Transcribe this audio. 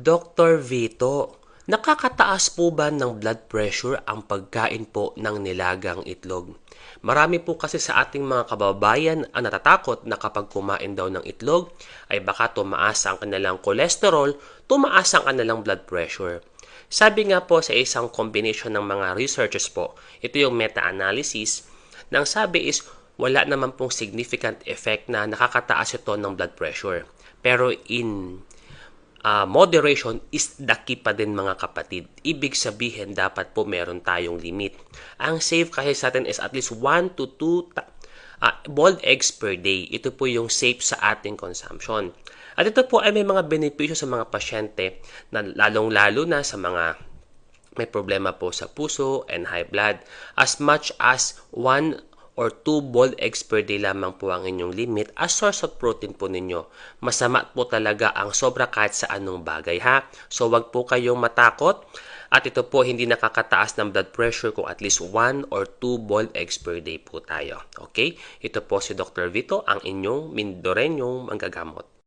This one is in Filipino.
Dr. Vito, nakakataas po ba ng blood pressure ang pagkain po ng nilagang itlog? Marami po kasi sa ating mga kababayan ang natatakot na kapag kumain daw ng itlog ay baka tumaas ang kanilang kolesterol, tumaas ang kanilang blood pressure. Sabi nga po sa isang combination ng mga researchers po, ito yung meta-analysis, nang sabi is wala naman pong significant effect na nakakataas ito ng blood pressure. Pero in uh, moderation is the key pa din mga kapatid. Ibig sabihin, dapat po meron tayong limit. Ang safe kasi sa atin is at least 1 to 2 ta- uh, boiled eggs per day. Ito po yung safe sa ating consumption. At ito po ay may mga benepisyo sa mga pasyente na lalong-lalo na sa mga may problema po sa puso and high blood as much as 1 or 2 boiled eggs per day lamang po ang inyong limit as source of protein po ninyo. Masama po talaga ang sobra kahit sa anong bagay ha. So wag po kayong matakot at ito po hindi nakakataas ng blood pressure kung at least 1 or 2 boiled eggs per day po tayo. Okay? Ito po si Dr. Vito, ang inyong Mindorenyong manggagamot.